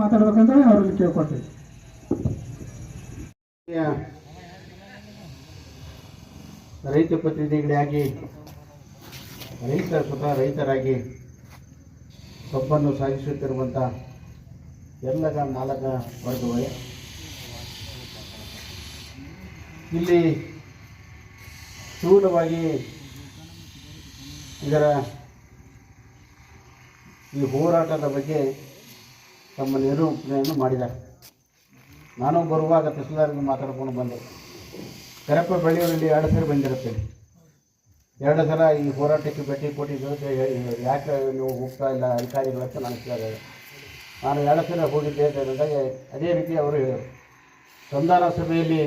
ಮಾತಾಡ್ಬೇಕಂದ್ರೆ ಅವ್ರಿಗೆ ಕೇಳ್ಕೊಳ್ತೀವಿ. ರೈತ ಪ್ರತಿನಿಧಿಗಳಾಗಿ ರೈತರ ಸ್ವತಃ ರೈತರಾಗಿ ಕಬ್ಬನ್ನು ಸಾಗಿಸುತ್ತಿರುವಂಥ ಎಲ್ಲಗ ನಾಲ್ಕ ವರ್ಗವೇ. ಇಲ್ಲಿ ಸ್ಥೂಲವಾಗಿ ಇದರ ಈ ಹೋರಾಟದ ಬಗ್ಗೆ ತಮ್ಮ ನಿರೂಪಣೆಯನ್ನು ಮಾಡಿದ್ದಾರೆ. ನಾನು ಬರುವಾಗ ತಹಸೀಲ್ದಾರ್ಗೆ ಮಾತಾಡ್ಕೊಂಡು ಬಂದೆ. ಕರಪ್ಪ ಬೆಳೆಯೂರಲ್ಲಿ ಎರಡು ಸರಿ ಬಂದಿರುತ್ತೇನೆ. ಎರಡು ಸಲ ಈ ಹೋರಾಟಕ್ಕೆ ಭೇಟಿ ಕೊಟ್ಟಿದ್ದು ಯಾಕೆ ನೀವು ಹೋಗ್ತಾ ಇಲ್ಲ, ಅಧಿಕಾರಿಗಳ ಹತ್ರ ನಾನು ಕೇಳಿದೆ. ನಾನು ಎರಡು ಸಲ ಹೋಗಿದ್ದೆ ಅಂತ ಹೇಳಿದಾಗ ಅದೇ ರೀತಿ ಅವರು ಹೇಳಿದರು. ಸಂಧಾನ ಸಭೆಯಲ್ಲಿ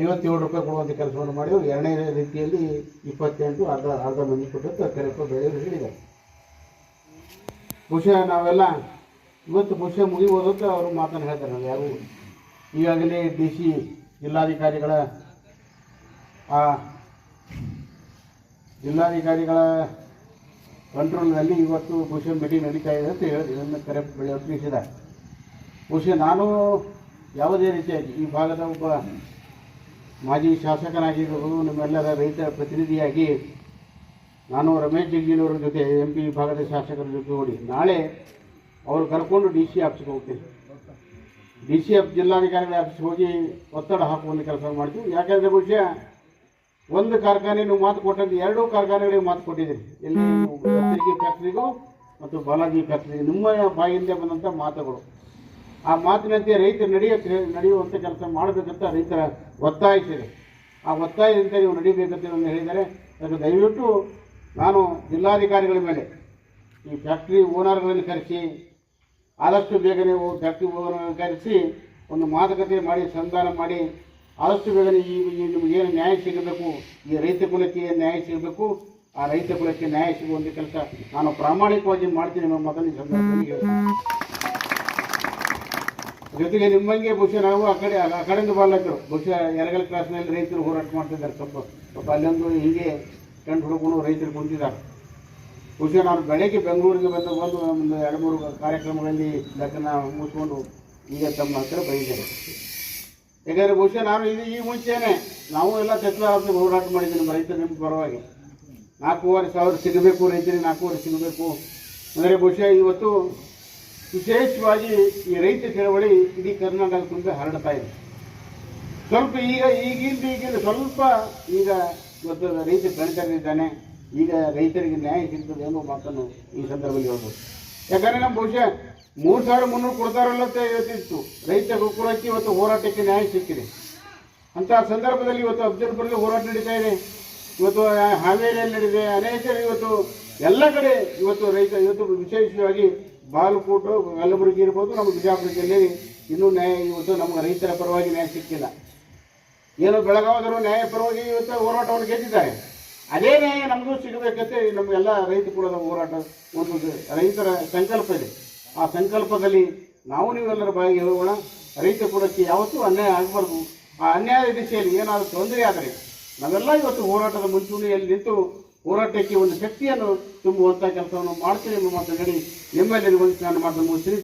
ಐವತ್ತೇಳು ರೂಪಾಯಿ ಕೊಡುವಂಥ ಕೆಲಸವನ್ನು ಮಾಡಿದ್ರು. ಎರಡನೇ ರೀತಿಯಲ್ಲಿ ಇಪ್ಪತ್ತೆಂಟು ಅರ್ಧ ಅರ್ಧ ಮಂದಿ ಕೊಟ್ಟು ಕರೆಪ್ಪ ಬೆಳೆಯೋರು ಹೇಳಿದ್ದಾರೆ. ಬಹುಶಃ ನಾವೆಲ್ಲ ಇವತ್ತು ಬಹುಶಃ ಮುಗಿಬೋದಕ್ಕೆ ಅವರು ಮಾತನ್ನು ಹೇಳ್ತಾರೆ. ನಾವು ಯಾರು? ಈಗಾಗಲೇ ಡಿ ಸಿ ಜಿಲ್ಲಾಧಿಕಾರಿಗಳ, ಆ, ಜಿಲ್ಲಾಧಿಕಾರಿಗಳ ಕಂಟ್ರೋಲ್ನಲ್ಲಿ ಇವತ್ತು ಬಹುಶಃ ಮೀಟಿಂಗ್ ನಡೀತಾ ಇದೆ ಅಂತ ಹೇಳಿ ಇದನ್ನು ಕರೆ ಬೆಳೆ ತಿಳಿಸಿದ ಬಹುಶಃ ನಾನು ಯಾವುದೇ ರೀತಿಯಾಗಿ ಈ ಭಾಗದ ಒಬ್ಬ ಮಾಜಿ ಶಾಸಕನಾಗಿರ್ಬೋದು ನಮ್ಮೆಲ್ಲರ ರೈತ ಪ್ರತಿನಿಧಿಯಾಗಿ ನಾನು ರಮೇಶ್ ಜಿಗ್ಜಿನವರ ಜೊತೆ, ಎಂ ಪಿ ವಿಭಾಗದ ಶಾಸಕರ ಜೊತೆ ನೋಡಿ ನಾಳೆ ಅವರು ಕರ್ಕೊಂಡು ಡಿ ಸಿ ಆಫೀಸ್ಗೆ ಹೋಗ್ತೀನಿ ಡಿ ಸಿ ಎಫ್ ಜಿಲ್ಲಾಧಿಕಾರಿಗಳ ಆಫೀಸ್ಗೆ ಹೋಗಿ ಒತ್ತಡ ಹಾಕುವಂಥ ಕೆಲಸ ಮಾಡ್ತೀವಿ. ಯಾಕೆಂದ್ರೆ ಬಹುಶಃ ಒಂದು ಕಾರ್ಖಾನೆ ನೀವು ಮಾತು ಕೊಟ್ಟಂತೆ ಎರಡೂ ಕಾರ್ಖಾನೆಗಳಿಗೆ ಮಾತು ಕೊಟ್ಟಿದ್ದೀರಿ ಇಲ್ಲಿ ಫ್ಯಾಕ್ಟ್ರಿಗೂ ಮತ್ತು ಬಾಲಾಜಿ ಫ್ಯಾಕ್ಟ್ರಿಗೆ ನಿಮ್ಮ ಬಾಯಿಂದ ಬಂದಂಥ ಮಾತುಗಳು. ಆ ಮಾತಿನಂತೆ ರೈತರು ನಡೆಯ ನಡೆಯುವಂಥ ಕೆಲಸ ಮಾಡಬೇಕಂತ ರೈತರ ಒತ್ತಾಯಿಸಿದೆ ಆ ಒತ್ತಾಯದಂತೆ ನೀವು ನಡೀಬೇಕಂತ ನಾನು ಹೇಳಿದ್ದಾರೆ. ಅದಕ್ಕೆ ದಯವಿಟ್ಟು ನಾನು ಜಿಲ್ಲಾಧಿಕಾರಿಗಳ ಮೇಲೆ ಈ ಫ್ಯಾಕ್ಟ್ರಿ ಓನರ್ಗಳನ್ನು ಕರೆಸಿ ಆದಷ್ಟು ಬೇಗ ನೀವು ಫ್ಯಾಕ್ಟ್ರಿ ಕರೆಸಿ ಒಂದು ಮಾತುಕತೆ ಮಾಡಿ ಸಂಧಾನ ಮಾಡಿ ಆದಷ್ಟು ಬೇಗನೆ ಈ ಏನು ನ್ಯಾಯ ಸಿಗಬೇಕು ಈ ರೈತ ಕುಲಕ್ಕೆ ಏನು ನ್ಯಾಯ ಸಿಗಬೇಕು ಆ ರೈತ ಕುಲಕ್ಕೆ ನ್ಯಾಯ ಸಿಗುವಂಥ ಕೆಲಸ ನಾನು ಪ್ರಾಮಾಣಿಕವಾಗಿ ಮಾಡ್ತೀನಿ ನಿಮ್ಮ ಮಗನಿಗೆ ಸಂದರ್ಭ ಸಂದರ್ಭದಲ್ಲಿ ಜೊತೆಗೆ ನಿಮ್ಮಂಗೆ ಬಹುಶಃ ನಾವು ಆ ಕಡೆ ಆ ಕಡೆಯಿಂದ ಬಾಲಕರು ಬಹುಶಃ ಎರಗಲ್ ಕ್ಲಾಸ್ನಲ್ಲಿ ರೈತರು ಹೋರಾಟ ಮಾಡ್ತಿದ್ದಾರೆ ಸ್ವಲ್ಪ ಸ್ವಲ್ಪ ಅಲ್ಲೊಂದು ಹೀಗೆ ಕಂಡು ಹುಡುಕೊಂಡು ರೈತರು ಕುಂತಿದ್ದಾರೆ ಬಹುಶಃ ನಾನು ಬೆಳಗ್ಗೆ ಬೆಂಗಳೂರಿಗೆ ಬಂದು ಬಂದು ಒಂದು ಎರಡು, ಮೂರು ಕಾರ್ಯಕ್ರಮಗಳಲ್ಲಿ ಲಗ್ನ ಮುಗಿಸ್ಕೊಂಡು ಈಗ ತಮ್ಮ ಹತ್ರ ಬೈದ್ದಾರೆ ಯಾಕಂದರೆ ಬಹುಶಃ ನಾನು ಇದು ಈ ಮುಂಚೆನೆ ನಾವು ಎಲ್ಲ ತತ್ವ ಹೋರಾಟ ಮಾಡಿದ್ದೀನಿ ರೈತರು ನಿಮ್ಮ ಪರವಾಗಿ. ನಾಲ್ಕೂವರೆ ಸಾವಿರ ಸಿಗಬೇಕು, ರೈತರಿಗೆ ನಾಲ್ಕೂವರೆ ಸಿಗಬೇಕು. ಅಂದರೆ ಬಹುಶಃ ಇವತ್ತು ವಿಶೇಷವಾಗಿ ಈ ರೈತ ಚಳವಳಿ ಇಡೀ ಕರ್ನಾಟಕ ತುಂಬ ಹರಡ್ತಾ ಇದೆ. ಸ್ವಲ್ಪ ಈಗ ಈಗಿಂದ ಈಗಿಂದ ಸ್ವಲ್ಪ ಈಗ ಇವತ್ತು ರೈತ ಬೆಳೆದಿದ್ದಾನೆ ಈಗ ರೈತರಿಗೆ ನ್ಯಾಯ ಸಿಗ್ತದೆ ಅನ್ನೋ ಮಾತನ್ನು ಈ ಸಂದರ್ಭದಲ್ಲಿ ಹೇಳ್ಬೋದು. ಯಾಕಂದರೆ ನಮ್ಮ ಬಹುಶಃ ಮೂರು ಸಾವಿರ ಮುನ್ನೂರು ಕೊಡ್ತಾರಲ್ಲ ಅಂತ ಹೇಳ್ತಿತ್ತು. ರೈತ ಕುಲಕ್ಕೆ ಇವತ್ತು ಹೋರಾಟಕ್ಕೆ ನ್ಯಾಯ ಸಿಕ್ಕಿದೆ. ಅಂತಹ ಸಂದರ್ಭದಲ್ಲಿ ಇವತ್ತು ಅಬ್ಜರ್ಬರ್ಲಿ ಹೋರಾಟ ನಡೀತಾ ಇದೆ. ಇವತ್ತು ಹಾವೇರಿಯಲ್ಲಿ ನಡೆದಿದೆ. ಅನೇಕ ಇವತ್ತು ಎಲ್ಲ ಕಡೆ ಇವತ್ತು ರೈತ ಇವತ್ತು ವಿಶೇಷವಾಗಿ ಬಾಲಕೋಟು ಕಲಬುರಗಿ ಇರ್ಬೋದು, ನಮ್ಮ ಬಿಜಾಪುರ ಜಿಲ್ಲೆಯಲ್ಲಿ ಇನ್ನೂ ನ್ಯಾಯ ಇವತ್ತು ನಮಗೆ ರೈತರ ಪರವಾಗಿ ನ್ಯಾಯ ಸಿಕ್ಕಿಲ್ಲ. ಏನು ಬೆಳಗಾವದರು ನ್ಯಾಯ ಪರವಾಗಿ ಇವತ್ತು ಹೋರಾಟವನ್ನು ಗೆದ್ದಿದ್ದಾರೆ. ಅದೇ ನ್ಯಾಯ ನಮಗೂ ಸಿಗಬೇಕಂತೆ ನಮಗೆಲ್ಲ ರೈತ ಕುಲದ ಹೋರಾಟ ಒಂದು ರೈತರ ಸಂಕಲ್ಪ ಇದೆ. ಆ ಸಂಕಲ್ಪದಲ್ಲಿ ನಾವು ನೀವೆಲ್ಲರ ಬಾಯಿಗೆ ಹೋಗೋಣ ರೈತ ಕೂಡಕ್ಕೆ ಯಾವತ್ತೂ ಅನ್ಯಾಯ ಆಗಬಾರ್ದು. ಆ ಅನ್ಯಾಯ ದಿಶೆಯಲ್ಲಿ ಏನಾದರೂ ತೊಂದರೆ ಆದರೆ ನಾವೆಲ್ಲ ಇವತ್ತು ಹೋರಾಟದ ಮುಂಚೂಣಿಯಲ್ಲಿ ನಿಂತು ಹೋರಾಟಕ್ಕೆ ಒಂದು ಶಕ್ತಿಯನ್ನು ತುಂಬುವಂಥ ಕೆಲಸವನ್ನು ಮಾಡ್ತೀವಿ ಎಂಬ ಮಾತನಾಡಿ ನಿಮ್ಮಲ್ಲಿ ಒಂದು ನಾನು ಮಾಡಿದ ಮುಗಿಸ್ತೀನಿ